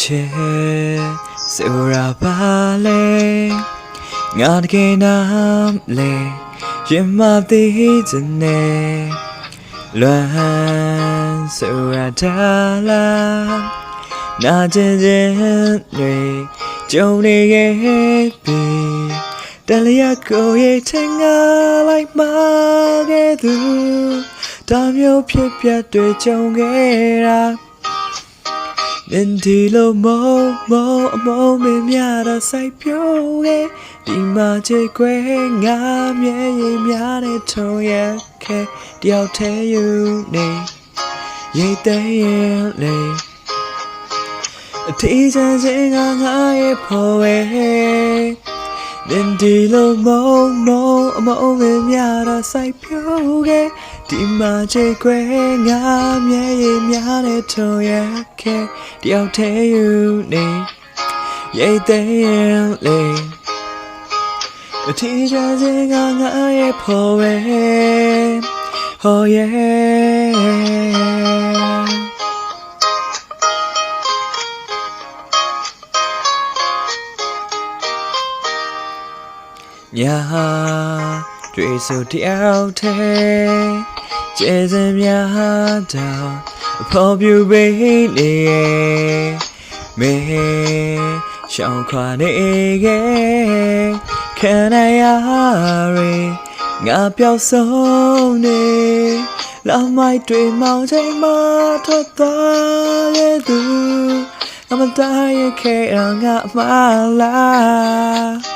ချေဆိုရပါလေငါတကယ်နားလေရင်မသေးချင်နေလွမ်းဆိုရတာလားနာကျင်ခြင်းတွေကြုံနေခဲ့ပြီတလျက်ကိုရဲ့ထင်ငါလိုက်မှာခဲ့သူဒါမျိုးဖြစ်ပျက်တွေ မင်းဒီလိုမောမောအမောမင်းများတော့စိုက်ပျိုးခဲ့ဒီမှာချေခွဲငါမျက်ရည်များတဲ့ထုံရခဲတယောက်ထဲယူနေရိတ်တဲ့ရင်နေအထီးကျန်ခြင်းကငါရဲ့ဖော်ဝဲ လင်ဒီလိုမုံမုံအမုံငယ်များတော့စိုက်ပြိုးခဲ့ဒီမှာချေခွဲငါမျက်ရည်များတဲ့ထုံရခဲ့တယောက်တည်းယူနေရိတ်သိမ်းလေအထီးကျစေကငါရဲ့ဖို့ဝဲ Oh yeah ညာတွေ့ဆိုတယောက်တည်းကျေစံများတော့အဖော်ပြပေးနေရဲ့မေရှောင်းခွာနေခဲ့ခံရရရေငါပျောက်ဆုံးနေလောက်မိုက်တွေမောင်ချိန်မှာထွက်သွားရဲ့သူအမတရခဲ့တော့ငါမလာ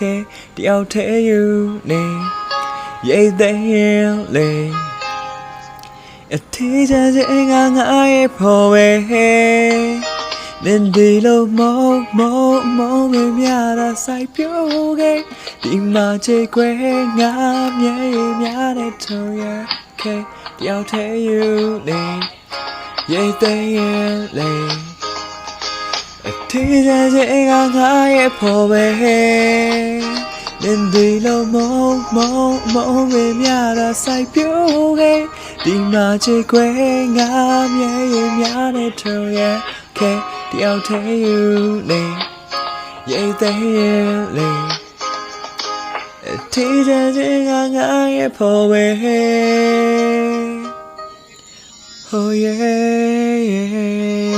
ခဲတယောက်ထဲယူနေရိတ်သိမ်းရင်လေအထီးချင်စင်ငါငါရဲ့ဖို့ပဲနင်ဒီလိုမောမောမောမမြတာဆိုင်ပြိုးခဲ့ဒီမှာချေခွဲငါမျက်ရည်များနဲ့ထုံရက်ခဲတယောက်ထဲယူနေရိတ်သိမ်း ရင်လေ Thì ra dễ ngã ngã ရဲ့ဖို့ပဲလင်းဒီလိုမောမောမောမေမြတာဆိုင်ပြိုးခဲ့ဒီမှာချေခွဲငါမြဲရင်များတဲ့ထုံရဲ့ခဲတယောက်သေးယူနေရိတ်သေးရဲ့လေဒီကြတဲ့ငါငါရဲ့ဖို့ပဲ Oh yeah, yeah.